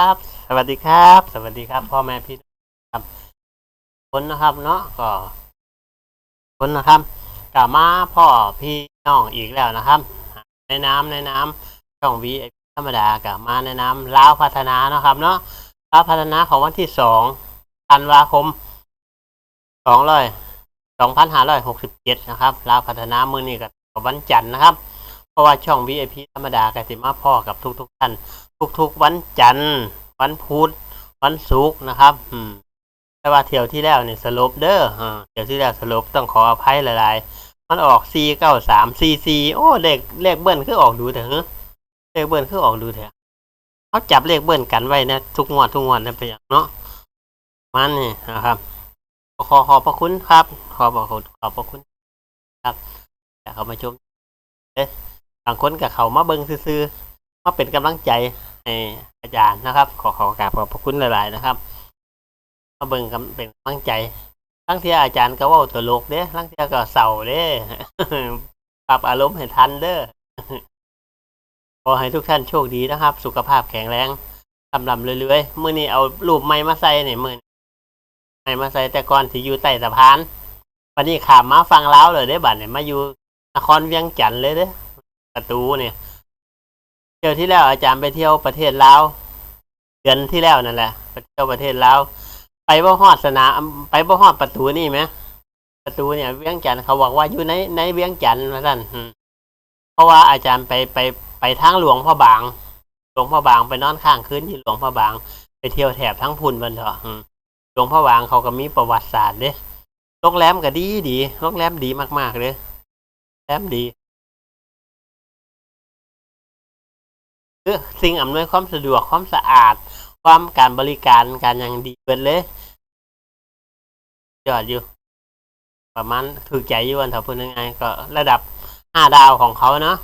ครับ สวัสดีครับ สวัสดีครับ พ่อแม่พี่น้องครับคนนะครับเนาะก็คนนะครับกลับมาพ่อพี่น้องอีกแล้วนะครับ ในน้ำในน้ำช่องวีธรรมดากลับมาในน้ำล้าวพัฒนานะครับเนาะล้าวพัฒนาของวันที่สองธันวาคมสองร้อยสองพันห้าร้อยหกสิบเจ็ดนะครับลาวพัฒนามือนี้กับวันจันทร์นะครับ เพราะว่าช่อง VIP ธรรมดากสิมาพ่อกับทุกๆท่าน ทุกๆ วันจันทร์วันพุธวันศุกร์นะครับอืมแต่ว่าเที่ยวที่แล้วเนี่ยสลบเด้อเที่ยวที่แล้วสลบต้องขออภัยหลายๆ มันออก C เก้าสาม C C โอ้เลขเลขเบิ้ลคือออกดูเถอะเลขเบิ้ลคือออกดูเถอะเขาจับเลขเบิ้ลกันไว้นะทุกงวดทุกงวดนะไปอย่างเนาะมันนี่นะครับ ขอขอบพระคุณครับ ขอบพระคุณขอบพระคุณ ครับแต่เข้ามาชมเอ๊ะ บางคนกับเขามาเบิ้งซื่อๆมาเป็นกำลังใจให้อาจารย์นะครับ ขอขอกราบขอบพระคุณหลาย ๆ นะครับ มาเบิ้งกำเป็นกำลังใจทั้งที่อาจารย์ก็ว่าตลกเด้ทั้งที่ก็เศร้าเด้ปรับอารมณ์ให้ทันเด้อขอให้ทุกท่านโชคดีนะครับ สุขภาพแข็งแรงกำลำเรื่อยๆมื่อนี้เอารูปไม้มาใส่เนี่ยมือนไม้มาใส่แต่ก่อนที่อยู่ใต้สะพาน วันนี้ขามมาฟังเล้าวเลยได้บัดเนี่ยมาอยู่นครเวียงจันทน์เลยเด้ ประตูเนี่ยเที่ยวที่แล้วอาจารย์ไปเที่ยวประเทศลาวเดือนที่แล้วนั่นแหละไปเที่ยวประเทศลาวไปบ่ฮอดสนามไปบ่ฮอดประตูนี่ไหมประตูเนี่ยเวียงจันทน์เขาบอกว่าอยู่ในในเวียงจันทน์มาสั่นเพราะว่าอาจารย์ไปไปไปทางหลวงพ่อบาง หลวงพ่อบางไปนอนข้างคืนที่หลวงพ่อบาง ไปเที่ยวแถบทั้งพุนบันเถอะหลวงพ่อบางเขาก็มีประวัติศาสตร์เด้โรงแรมก็ดีดีโรงแรมดีมากๆเลยโรงแรมดี คือสิ่งอำนวยความสะดวกความสะอาด ความการบริการการอย่างดีเปิดเลยยอดอยู่ ประมาณถูกใจอยู่วันถ้าพูดยังไงก็ระดับห้าดาวของเขาเนาะ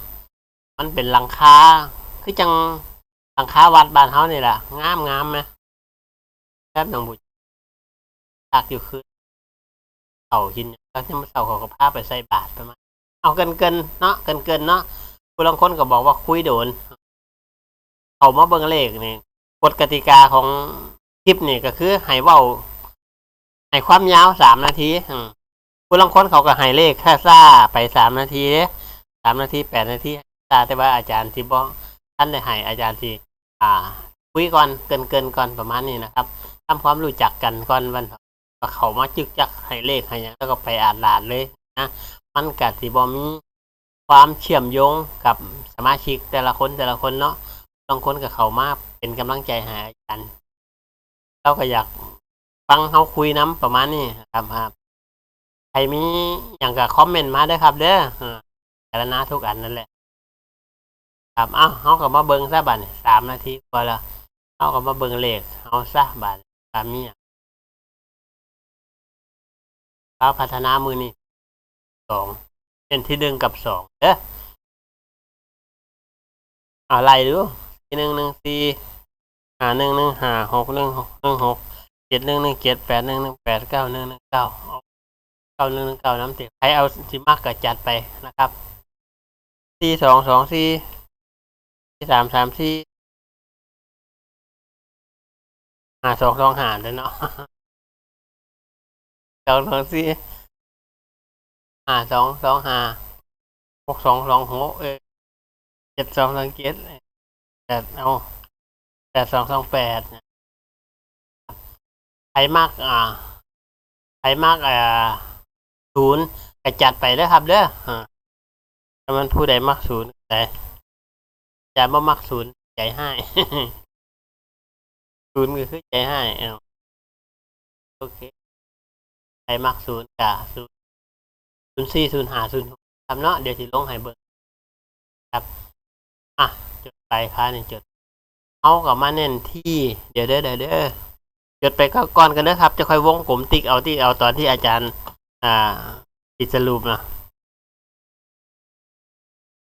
มันเป็นหลังคาคือจังหลังคาวัดบ้านเขานี่แหละงามงามไหมแค่หนังบุญตากอยู่คือเสาหินแล้วที่มันเสาเขาก็พาไปใส่บาตรประมาณเอาเกินเกินเนาะเกินเกินเนาะผู้ลางคนก็บอกว่าคุยโดน เขามาเบิ่งเลขนี่กฎกติกาของคลิปนี่ก็คือให้เว้าให้ความยาวสามนาทีผู้ลางคนเขาก็ให้เลขแค่ซ่าไปสามนาทีเด้สามนาทีแปดนาทีซาแต่ว่าอาจารย์ที่บอกท่านได้ให้อาจารย์ที่อ่าคุยก่อนเกินเกินก่อนประมาณนี้นะครับทำความรู้จักกันก่อนวันเขามาจึกจักให้เลขให้ยังแล้วก็ไปอ่านหลานเลยนะมันกัดสิบอมีความเชื่อมโยงกับสมาชิกแต่ละคนแต่ละคนเนาะ บางคนกับเขามากเป็นกำลังใจให้อาจารย์เราก็อยากฟังเขาคุยน้ำประมาณนี้ครับครับใครมีอย่างกับคอมเมนต์มาเด้ครับ เด้อแต่ละนะทุกอันนั่นแหละ ครับเอ้าเขาก็มาเบิ้งซะบัดนี่สามนาทีกว่าแล้วเขาก็มาเบิ้งเลขเอาซะบัดตามนี้เราพัฒนามือนี่สองเป็นที่หนึ่งกับสองเด้ออะไรดูสี่ หนึ่งหนึ่งสี่ห้าหนึ่งหนึ่งห้าหกหนึ่งหกหนึ่งหกเจ็ดหนึ่งหนึ่งเจ็ดแปดหนึ่งหนึ่งแปดเก้าหนึ่งหนึ่งเก้าเก้าหนึ่งหนึ่งเก้าน้ำเต็มใครเอาสิมากก็จัดไปนะครับสี่สองสองสี่สี่สามสามสี่ห้าสองสองห้าเลยเนาะสองสองสี่หาสองสองหาหกสองสองหกเออเจ็ดสองสองเจ็ด แปดเอาแปดสองสองแปดใครมากอ่าใครมากอ่าศูนย์กระจัดไปเด้อครับเด้ออ่าถ้ามันผู้ใดมักศูนย์แต่จะบ่มักศูนย์ใจให้ศูนย์ก็คือใจให้เอาโอเคใครมักศูนย์กะศูนย์ศูนย์สี่ศูนย์ห้าศูนย์หกครับเนาะเดี๋ยวสิลงให้เบิ่งครับ อะ ไปค่ะนี่จดเอากับมาเน้นที่เดี๋ยวเด้อเดี๋ยวเด้อจดไปก็ก่อนกันนะครับจะค่อยวงกลมติ๊กเอาที่เอาตอนที่อาจารย์ อ่าติดสรุปนะ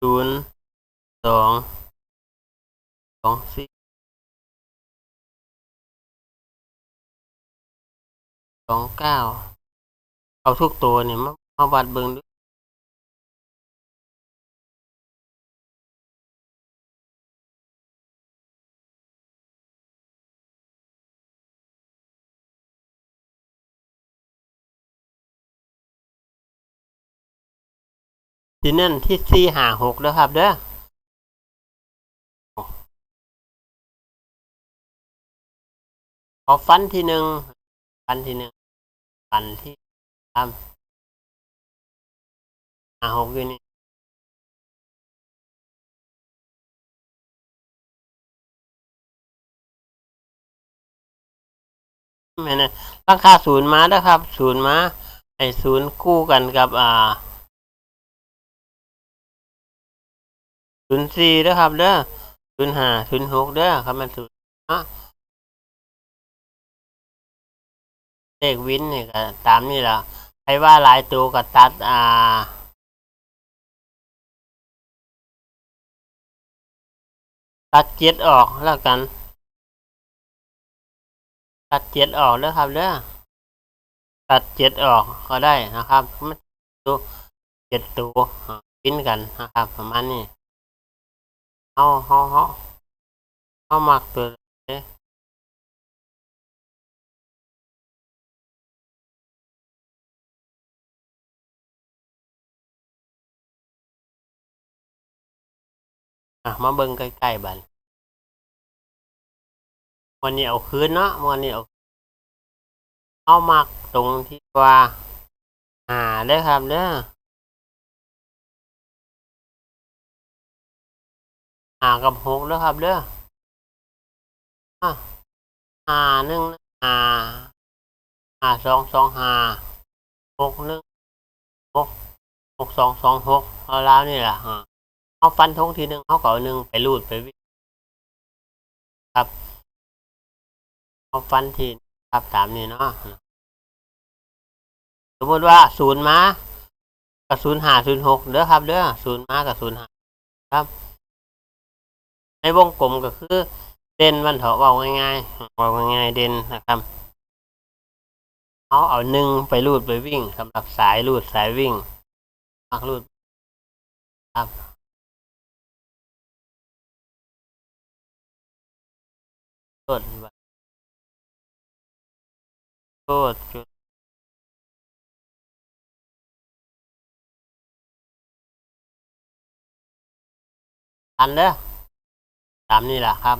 ศูนย์สองสองสี่สองเก้าเอาทุกตัวเนี่ยมามาวัดเบิ่งดู ที่นั่นที่สี่หาหกแล้วครับเด้อขอฟันที่หนึ่งฟันที่หนึ่งฟันที่สามหาหกอยู่นี่ไม่นะราคาศูนย์มาแล้วครับ ศูนย์มาไอศูนย์คู่กันกับ อ่า ศูนย์สี่เด้อครับเด้อศูนย์ห้าศูนย์หกเด้อครับมันศูนย์เนาะเลขวินนี่ก็ตามนี่แหละใครว่าหลายตัวก็ตัดอ่าตัดเจ็ดออกแล้วกัน ตัดเจ็ดออกเด้อครับเด้อตัดเจ็ดออกก็ได้นะครับมันตัวเจ็ดตัววินกันนะครับ ประมาณนี้ เอาเฮาเฮาเฮาหมักตัวเด้อะมาเบิ่งใกล้ๆบัดวันนี้เอาคืนเนาะวันนี้เอาเอามักตรงที่ว่าหาเด้ครับเด้อากับหกเด้อครับเด้ออะหาหนึ่งหาหาสองสองหาหกหนึ่งหกหกสองสองหกเอาแล้วนี่แหละอะเอาฟันทงทีหนึ่งเอาเก่าหนึ่งไปรูดไปวิ่งครับเอาฟันทีครับตามนี้เนาะสมมติว่าศูนย์มากับศูนย์หาศูนย์หกเด้อครับเด้อศูนย์มากับศูนย์หาครับ ในวงกลมก็คือ เด่นวันเถาะเว่าง่ายๆเว่าง่ายๆเด่นนะครับเอาเอาหนึ่งไปรูดไปวิ่งสำหรับสายรูดสายวิ่งมักรูดครับโทษโทษจุดอันเด้อ ตามนี่แหละครับ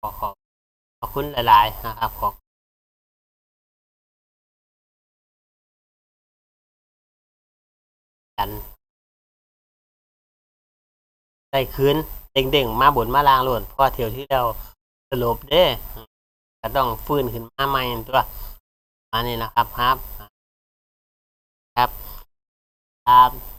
ขอขอขอบคุณหลาย ๆ นะครับขอกันได้คืนเด้งๆ มาบนมาลางหล่นเพราะเที่ยวที่เราสลบเด้ก็ต้องฟื้นขึ้นมาใหม่ตัวอันนี้นะครับครับ ครับครับ